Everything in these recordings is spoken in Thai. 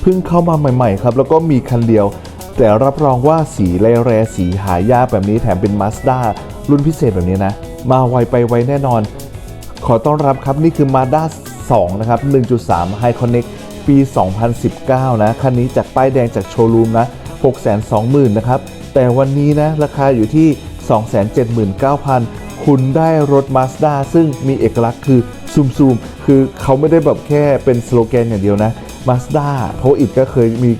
เพิ่งเข้ามาใหม่ๆครับ แล้วก็มีคันเดียว แต่รับรองว่าสีแร่แรสีหายากแบบนี้แถมเป็น Mazda รุ่นพิเศษแบบนี้นะ มาไวไปไวแน่นอน ขอต้อนรับครับนี่คือ Mazda 2 นะครับ 1.3 High Connect ปี 2019 นะ คันนี้จากป้ายแดงจากโชว์รูมนะ 620,000 นะครับ แต่วันนี้นะ ราคาอยู่ที่ 279,000 คุณได้รถ Mazda ซึ่งมีเอกลักษณ์คือซูมซูมๆคือเขาไม่ได้แบบแค่เป็นสโลแกนอย่างเดียวนะ Mazda เพราะอิดก็เคยมี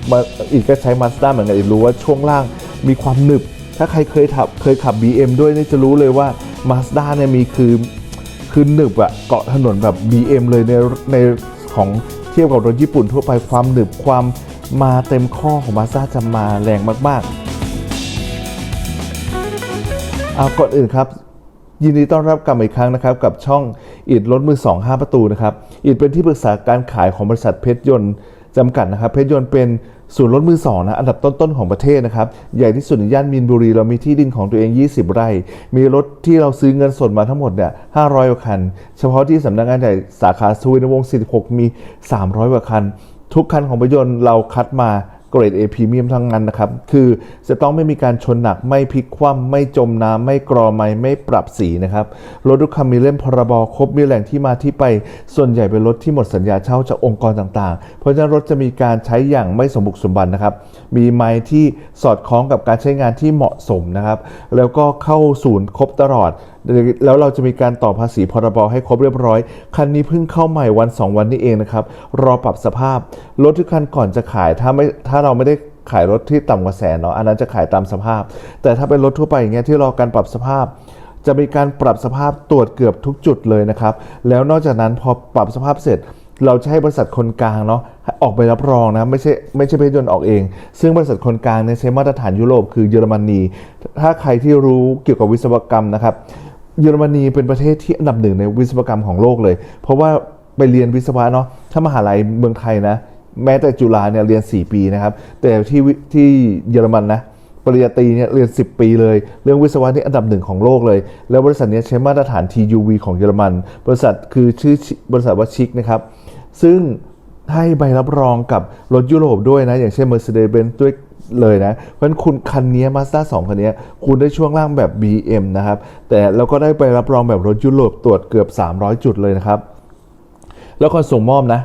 อิดก็ใช้ Mazda เหมือนกันอิดรู้ว่าช่วงล่างมีความหนึบ ถ้าใครเคยขับเคยขับ BM ด้วยนี่จะรู้เลยว่า Mazda เนี่ยมีคือคือหนึบอะเกาะถนนแบบ BM เลยในในของเทียบกับรถญี่ปุ่นทั่วไปความหนึบความมาเต็มข้อของมาซ่าจะมาแรงมากๆเอาก่อนอื่นครับ ยินดีต้อนรับกลับอีกครั้งนะครับกับช่อง อิดรถมือ2 5ประตูนะครับอิดเป็นที่ปรึกษาการขายของบริษัทเพชรยนต์จำกัดนะครับเพชรยนต์เป็นศูนย์รถมือสองนะอันดับต้นๆของประเทศนะครับใหญ่ที่สุดในย่านมีนบุรี เรามีที่ดินของตัวเอง 20 ไร่ มีรถที่เราซื้อเงินสดมาทั้งหมดเนี่ย500กว่าคัน เฉพาะที่สำนักงานใหญ่สาขาสุวินวงศ์46 มี 300กว่าคัน ทุกคันของประยนต์เราคัดมา เกรด A พรีเมียมทั้งนั้นนะครับ คือจะต้องไม่มีการชนหนักไม่พลิกคว่ำไม่จมน้ำไม่กรอไม่ไม่ปรับสีนะครับ รถทุกคันมีเล่มพรบครบมีแหล่งที่มาที่ไป ส่วนใหญ่เป็นรถที่หมดสัญญาเช่าจากองค์กรต่างๆ เพราะฉะนั้นรถจะมีการใช้อย่างไม่สมบุกสมบันนะครับ มีไม้ที่สอดคล้องกับการใช้งานที่เหมาะสมนะครับ แล้วก็เข้าศูนย์ครบตลอดแล้วเราจะมีการต่อภาษีพรบให้ครบเรียบร้อย คันนี้เพิ่งเข้าใหม่วัน 2 วันนี้เองนะครับ รอปรับสภาพ รถทุกคันก่อนจะขายถ้าไม่ถ้าเราไม่ได้ขายรถที่ต่ำกว่าแสนเนาะอันนั้นจะขายตามสภาพ แต่ถ้าเป็นรถทั่วไปอย่างเงี้ยที่รอการปรับสภาพ จะมีการปรับสภาพตรวจเกือบทุกจุดเลยนะครับแล้วนอกจากนั้นพอปรับสภาพเสร็จ เราจะให้บริษัทคนกลางเนาะออกใบรับรองนะไม่ใช่ไม่ใช่เพชรยนต์ออกเอง ซึ่งบริษัทคนกลางเนี่ยใช้มาตรฐานยุโรปคือเยอรมนี ถ้าใครที่รู้เกี่ยวกับวิศวกรรมนะครับเยอรมนีเป็นประเทศที่อันดับหนึ่งในวิศวกรรมของโลกเลย เพราะว่าไปเรียนวิศวะเนาะถ้ามหาลัยเมืองไทยนะ แม้แต่จุฬาเนี่ยเรียน 4 ปีนะครับ แต่ที่ที่เยอรมันนะปริญญาตรีเนี่ยเรียน 10 ปีเลย เรื่องวิศวะนี่อันดับหนึ่งของโลกเลย แล้วบริษัทนี้ใช้มาตรฐาน TUV ของเยอรมัน บริษัทคือชื่อบริษัทว่าชิกนะครับ ซึ่งให้ใบรับรองกับรถยุโรปด้วยนะ อย่างเช่น Mercedes-Benz ด้วยเลยนะ เพราะฉะนั้นคุณคันนี้ Mazda 2 คันนี้ คุณได้ช่วงล่างแบบ BM นะครับ แต่เราก็ได้ใบรับรองแบบรถยุโรปตรวจเกือบ 300 จุดเลยนะครับ แล้วก่อนส่งมอบนะ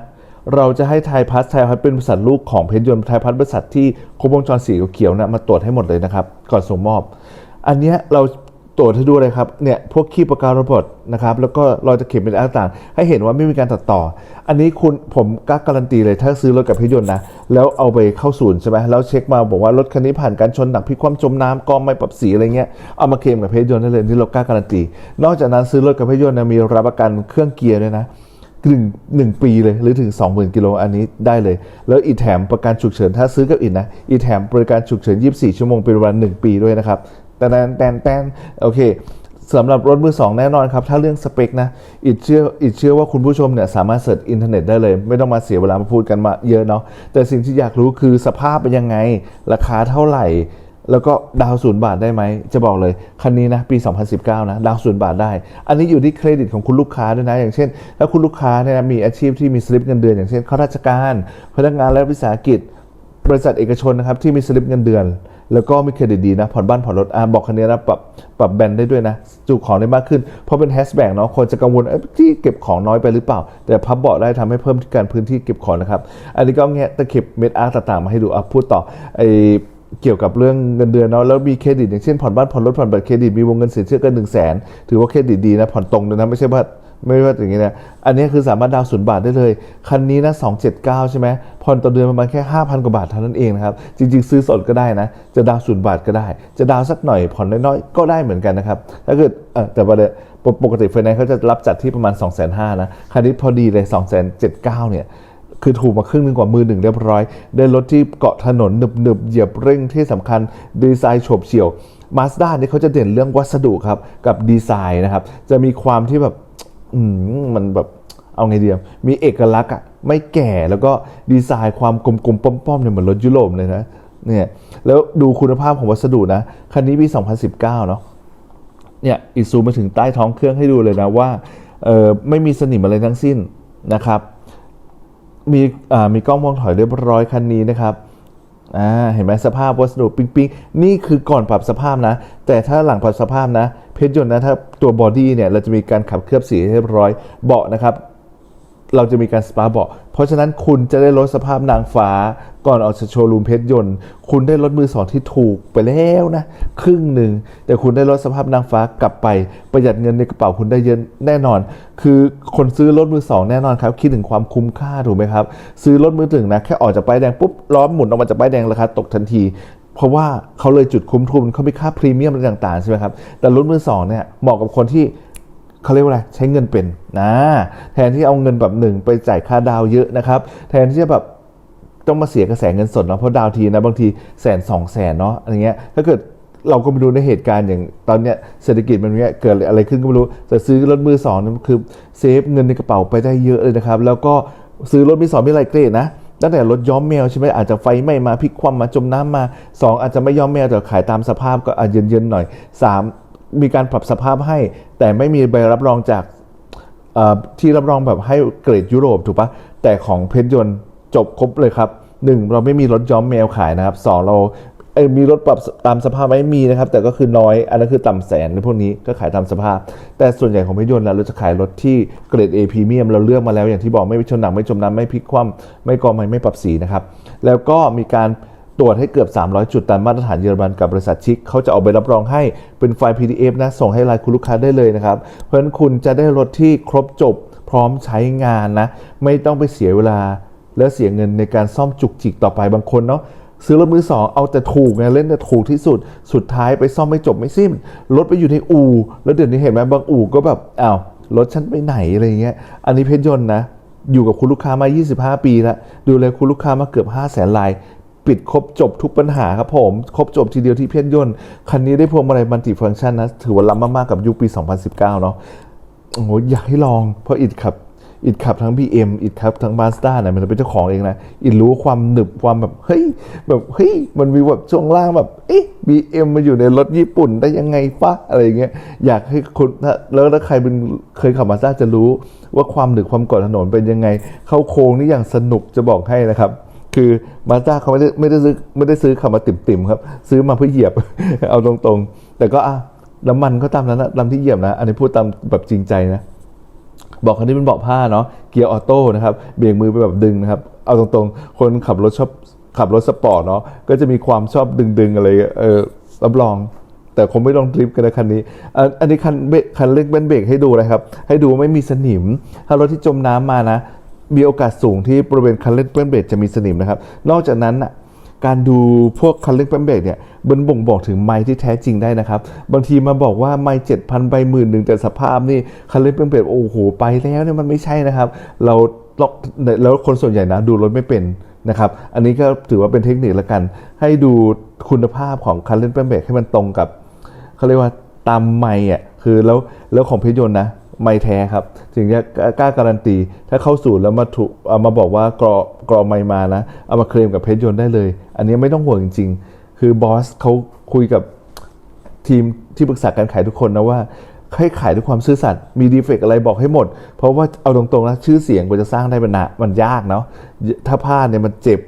เราจะให้ไทยพัฒน์ไทยพัฒน์เป็นบริษัทลูกของเพชรยนต์ไทยพัฒน์บริษัทที่ครบวงจรสีเขียวๆนะมาตรวจให้หมดเลยนะครับ ก่อนส่งมอบ อันเนี้ยเราตรวจให้ดูเลยครับเนี่ยพวกขี้ปากการะบดนะครับแล้วก็รอยตะเข็บเป็นต่างๆ ให้เห็นว่าไม่มีการตัดต่อ อันนี้คุณผมกล้าการันตีเลยถ้าซื้อรถกับเพชรยนต์นะแล้วเอาไปเข้าศูนย์ใช่ไหมแล้วเช็คมาบอกว่ารถคันนี้ผ่านการชนหนักพิคว่ำจมน้ำกองไม่ปรับสีอะไรเงี้ยเอามาเคลมกับเพชรยนต์ได้เลยนี่เรากล้าการันตี นอกจากนั้นซื้อรถกับเพยนต์นะมีรับประกันเครื่องเกียร์ด้วยนะ หนึ่งหนึ่งปีเลยหรือถึง 20,000กิโลอันนี้ได้เลย แล้วอีแถมประกันฉุกเฉินถ้าซื้อกับอีกนะอีแถมบริการฉุกเฉิน 24 ชั่วโมงเป็นเวลา1ปีด้วยนะครับแต่แตนแตนแตนโอเคสำหรับรถมือสองแน่นอนครับ ถ้าเรื่องสเปคนะอีกเชื่ออีกเชื่อว่าคุณผู้ชมเนี่ยสามารถเสิร์ชอินเทอร์เน็ตได้เลย ไม่ต้องมาเสียเวลามาพูดกันมาเยอะเนาะแต่สิ่งที่อยากรู้คือสภาพเป็นยังไง ราคาเท่าไหร่ แล้วก็ดาวศูนย์บาทได้ไหม จะบอกเลย คันนี้นะ ปี 2019 นะ ดาวศูนย์บาทได้ อันนี้อยู่ที่เครดิตของคุณลูกค้าด้วยนะ อย่างเช่น ถ้าคุณลูกค้าเนี่ยมีอาชีพที่มีสลิปเงินเดือน อย่างเช่นข้าราชการ พนักงานและวิสาหกิจ บริษัทเอกชนนะครับที่มีสลิปเงินเดือน แล้วก็มีเครดิตดีนะผ่อนบ้านผ่อนรถอ่าบอกคันนี้นะปรับปรับแบนได้ด้วยนะ จุของได้มากขึ้นเพราะเป็นแฮชแบ็กเนาะคนจะกังวลที่เก็บของน้อยไปหรือเปล่า แต่พับเบาะได้ทำให้เพิ่มการพื้นที่เก็บของนะครับอันนี้ก็แงะตะเข็บเม็ดอาร์ต่างๆมาให้ดูอะพูดต่อไอ เกี่ยวกับเรื่องเงินเดือนเนาะแล้วมีเครดิตอย่างเช่นผ่อนบ้านผ่อนรถผ่อนบัตรเครดิตมีวงเงินสินเชื่อเกินหนึ่งแสนถือว่าเครดิตดีนะผ่อนตรงเลยนะไม่ใช่ว่าไม่ว่าอย่างนี้นะอันนี้คือสามารถดาวศูนย์บาทได้เลย คันนี้นะ279ใช่ไหมผ่อนต่อเดือนประมาณแค่5,000กว่าบาทเท่านั้นเองนะครับจริง ๆ ซื้อสดก็ได้นะจะดาวศูนย์บาทก็ได้ จะดาวสักหน่อยผ่อนน้อยๆก็ได้เหมือนกันนะครับถ้าเกิดเออแต่ประเด็นปกติไฟแนนซ์เขาจะรับจัดที่ประมาณ2 5 0 0 0นห้านะคันนี้พอดีเลย279เนี่ย คือถูกมาครึ่งหนึงกว่ามือหนึ่งเรียบร้อย ได้รถที่เกาะถนนหนึบหนึบๆเหยียบเร่งที่สำคัญดีไซน์โฉบเฉี่ยวมาสด้านี่เขาจะเด่นเรื่องวัสดุครับ กับดีไซน์นะครับ จะมีความที่แบบอมันแบบเอาไงดีอะมีเอกลักษณ์อะไม่แก่แล้วก็ดีไซน์ความกลมๆป้อมๆเนี่ยเหมือนรถยุโรปเลยนะเนี่ยแล้วดูคุณภาพของวัสดุนะ คันนี้ปี 2019 เนาะเนี่ยอีซูมมาถึงใต้ท้องเครื่องให้ดูเลยนะว่าเออไม่มีสนิมอะไรทั้งสิ้นนะครับ มีอ่ามีกล้องมองถอยเรียบร้อยคันนี้นะครับอ่าเห็นไหมสภาพวัสดุปิ๊งปิ๊งนี่คือก่อนปรับสภาพนะ แต่ถ้าหลังปรับสภาพนะ เพชรยนต์นะถ้าตัวบอดี้เนี่ยเราจะมีการขับเคลือบสีให้เรียบร้อยเบาะนะครับ เราจะมีการสปาเบาะเพราะฉะนั้นคุณจะได้รถสภาพนางฟ้าก่อนออกจากโชว์รูมเพชรยนต์ คุณได้รถมือสองที่ถูกไปแล้วนะ ครึ่งหนึ่ง แต่คุณได้รถสภาพนางฟ้ากลับไป ประหยัดเงินในกระเป๋าคุณได้เยอะแน่นอน คือคนซื้อรถมือสองแน่นอนครับ คิดถึงความคุ้มค่าถูกไหมครับ ซื้อรถมือถึงนะ แค่ออกจากป้ายแดงปุ๊บล้อมหมุนออกมาจากป้ายแดงราคาตกทันทีเพราะว่าเขาเลยจุดคุ้มทุนเขามีค่าพรีเมียมอะไรต่างๆใช่ไหมครับ แต่รถมือสองเนี่ยเหมาะกับคนที่ เขาเรียกว่าอะไรใช้เงินเป็นนะแทนที่เอาเงินแบบหนึ่งไปจ่ายค่าดาวเยอะนะครับ แทนที่จะแบบต้องมาเสียกระแสเงินสดเนาะเพราะดาวทีนะบางทีแสนสองแสนเนาะอะไรเงี้ยถ้าเกิดเราก็ไปดูในเหตุการณ์อย่างตอนเนี้ยเศรษฐกิจมันเนี้ยเกิดอะไรขึ้นก็ไม่รู้แต่ซื้อรถมือสองนี่คือเซฟเงินในกระเป๋าไปได้เยอะเลยนะครับ แล้วก็ซื้อรถมือสองไมีหลายเกรดนะตั้งแต่รถย้อมแมวใช่ไหมอาจจะไฟไหม้มาพลิกคว่ำมาจมน้ำมา 2 อาจจะไม่ย้อมแมวแต่ขายตามสภาพก็อาจเย็นๆหน่อย 3 มีการปรับสภาพให้ แต่ไม่มีใบรับรองจากที่รับรองแบบให้เกรดยุโรปถูกปะแต่ของเพชรยนต์จบครบเลยครับ 1 เราไม่มีรถย้อมแมวขายนะครับ2เราเอยมีรถปรับตามสภาพไหม่มีนะครับ แต่ก็คือน้อย อันนั้นคือต่ำแสนในพวกนี้ก็ขายตามสภาพ แต่ส่วนใหญ่ของเพชรยนต์แล้วเราจะขายรถที่เกรด A พรีเมียมเราเลือกมาแล้วอย่างที่บอกไม่ชนหนักไม่จมน้ำไม่พลิกคว่ำไม่กอไม้ไม่ปรับสีนะครับ แล้วก็มีการ ตรวจให้เกือบ 300 จุดตามมาตรฐานเยอรมันกับบริษัทชิคเขาจะเอาใบรับรองให้เป็นไฟล์ PDF นะ ส่งให้ไลน์คุณลูกค้าได้เลยนะครับ เพราะฉะนั้นคุณจะได้รถที่ครบจบพร้อมใช้งานนะ ไม่ต้องไปเสียเวลา และเสียเงินในการซ่อมจุกจิกต่อไปบางคนเนาะซื้อรถมือสองเอาแต่ถูกไงเล่นแต่ถูกที่สุด สุดท้ายไปซ่อมไม่จบไม่สิ้นรถไปอยู่ในอู่แล้วเดี๋ยวนี้เห็นไหมบางอู่ก็แบบอ้าวรถฉันไปไหนอะไรเงี้ยอันนี้เพชรยนต์นะอยู่กับคุณลูกค้ามา 25 ปีแล้วดูแลคุณลูกค้ามาเกือบ 5 0 0แสนลาย ปิดครบจบทุกปัญหาครับผม ครบจบทีเดียวที่เพชรยนต์คันนี้ได้พวงมาลัยมัลติฟังก์ชันนะถือว่าล้ำมากๆกับยุคปี 2019 เนาะโอ้โหอยากให้ลองเพราะอิดขับอิดขับทั้ง BM อิดขับทั้งบาสต้าเนี่ยมันเป็นเจ้าของเองนะอิดรู้ความหนึบความแบบเฮ้ยแบบเฮ้ยมันมีแบบช่วงล่างแบบเอ๊ะ BM มาอยู่ในรถญี่ปุ่นได้ยังไงฟะอะไรอย่างเงี้ยอยากให้คุณถ้าแล้วถ้าใครเป็นเคยขับมาสด้าจะรู้ว่าความหนึบความกดถนนเป็นยังไง เข้าโค้งนี่อย่างสนุกจะบอกให้นะครับ คือมาสด้าเขาไม่ได้ไม่ได้ซื้อไม่ได้ซื้อขับมาติ่มๆครับ ซื้อมาเพื่อเหยียบ เอาตรงๆ แต่ก็อะน้ำมันก็ตามนั้นนะตามที่เหยียบนะ อันนี้พูดตามแบบจริงใจนะ บอกคันนี้เป็นเบาะผ้าเนาะ เกียร์ออโต้นะครับ เบี่ยงมือไปแบบดึงนะครับ เอาตรงๆ คนขับรถชอบขับรถสปอร์ตเนาะ ก็จะมีความชอบดึงๆอะไร เออรับรอง แต่คงไม่ต้องดริฟต์กันนะคันนี้ อันนี้คันเบคันเล็กเบนเบรกให้ดูนะครับ ให้ดูว่าไม่มีสนิม ถ้ารถที่จมน้ำมานะ มีโอกาสสูงที่บริเวณคันเร่งเบนเบรกจะมีสนิมนะครับ นอกจากนั้นการดูพวกคันเร่งปั๊มเบรกเนี่ยมันบ่งบอกถึงไม้ที่แท้จริงได้นะครับ บางทีมาบอกว่าไม้เจ็ดพันใบหมื่นหนึ่งแต่สภาพนี่คันเร่งปั๊มเบรกโอ้โหไปแล้วเนี่ยมันไม่ใช่นะครับเราเราแล้วคนส่วนใหญ่นะดูรถไม่เป็นนะครับ อันนี้ก็ถือว่าเป็นเทคนิคละกัน ให้ดูคุณภาพของคันเร่งปั๊มเบรกให้มันตรงกับเขาเรียกว่าตามไม้อะคือแล้วแล้วของเพชรยนต์นะ ไม่แท้ครับ ถึงจะกล้าการันตี ถ้าเข้าสู่แล้วมาถูกเอามาบอกว่ากรอกรอไม่มานะ เอามาเคลมกับเพชรยนต์ได้เลย อันนี้ไม่ต้องห่วงจริง ๆ คือบอสเขาคุยกับทีมที่ปรึกษาการขายทุกคนนะว่าให้ขายด้วยความซื่อสัตย์มีดีเฟกอะไรบอกให้หมด เพราะว่าเอาตรงๆนะชื่อเสียงกว่าจะสร้างได้มันนะมันยากเนาะถ้าพลาดเนี่ยมันเจ็บ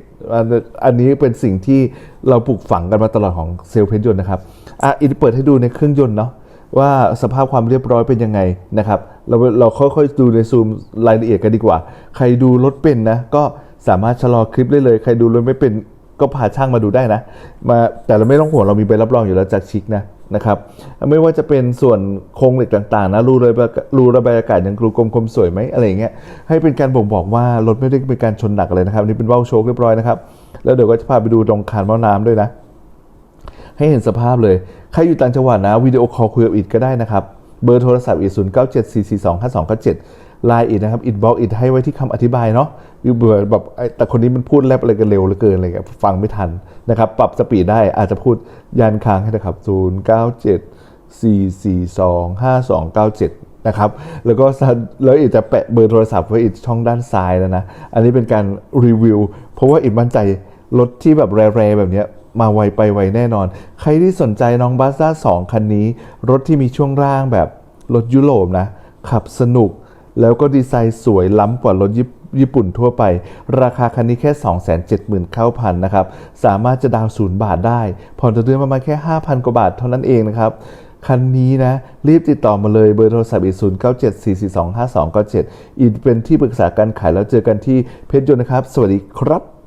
อันนี้เป็นสิ่งที่เราปลูกฝังกันมาตลอดของเซลล์เพชรยนต์นะครับอะอีกเปิดให้ดูในเครื่องยนต์เนาะ ว่าสภาพความเรียบร้อยเป็นยังไงนะครับเราเราค่อยๆดูในซูมรายละเอียดกันดีกว่า ใครดูรถเป็นนะ ก็สามารถชะลอคลิปได้เลย ใครดูรถไม่เป็นก็พาช่างมาดูได้นะ มาแต่เราไม่ต้องห่วงเรามีใบรับรองอยู่แล้วจากชิกนะนะครับไม่ว่าจะเป็นส่วนโครงเหล็กต่างๆนะรูระบายรูระบายอากาศอย่างกรูกลมคมสวยไหมอะไรเงี้ยให้เป็นการบ่งบอกว่ารถไม่ได้เป็นการชนหนักเลยนะครับนี่เป็นเบ้าโชคเรียบร้อยนะครับแล้วเดี๋ยวก็จะพาไปดูตรงคานหม้อน้ำด้วยนะ ให้เห็นสภาพเลย ใครอยู่ต่างจังหวัดนะวิดีโอคอลคุยกับอิดก็ได้นะครับ เบอร์โทรศัพท์อีก0 9 7 4 4 2 5 2 9 7ไลน์อิดนะครับอิดบล็อกอิดให้ไว้ที่คำอธิบายเนาะอยู่เบื่อแบบแต่คนนี้มันพูดแลบอะไรกันเร็วเหลือเกินอะไรเงี้ยฟังไม่ทันนะครับ ปรับสปีดได้อาจจะพูดยันค้างให้นะครับ0 9 7 4 4 2 5 2 9 7นะครับแล้วก็แล้วอิดจะแปะเบอร์โทรศัพท์ไว้อีกช่องด้านซ้ายแล้วนะ อันนี้เป็นการรีวิว เพราะว่าอิดมั่นใจรถที่แบบแร่ๆแบบเนี้ย มาไวไปไวแน่นอน ใครที่สนใจน้องบาซ่า2 คันนี้ รถที่มีช่วงร่างแบบรถยุโรปนะ ขับสนุก แล้วก็ดีไซน์สวยล้ำกว่ารถญี่ญี่ปุ่นทั่วไป ราคาคันนี้แค่ 279,000นะครับ สามารถจะดาวน์ศูนย์บาทได้ ผ่อนต่อเดือนประมาณแค่ 5,000 กว่าบาทเท่านั้นเองนะครับคันนี้นะ รีบติดต่อมาเลยเบอร์โทรศัพท์อีก0 9 7 4 4 2 5 2 9 7อีกเป็นที่ปรึกษาการขายแล้วเจอกันที่เพจยนต์นะครับ สวัสดีครับ